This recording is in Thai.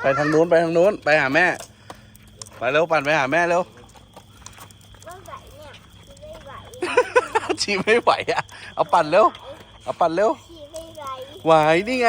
ไปทางนู้นไปทางนู้นไปหาแม่ ไปเร็วปั่นไปหาแม่เร็วว่ไหวเนี่ยไม่ไหวชีไม่ไหวอะ เอาปั่นเร็ว เอาปั่นเร็วไหวไหวนี่ไง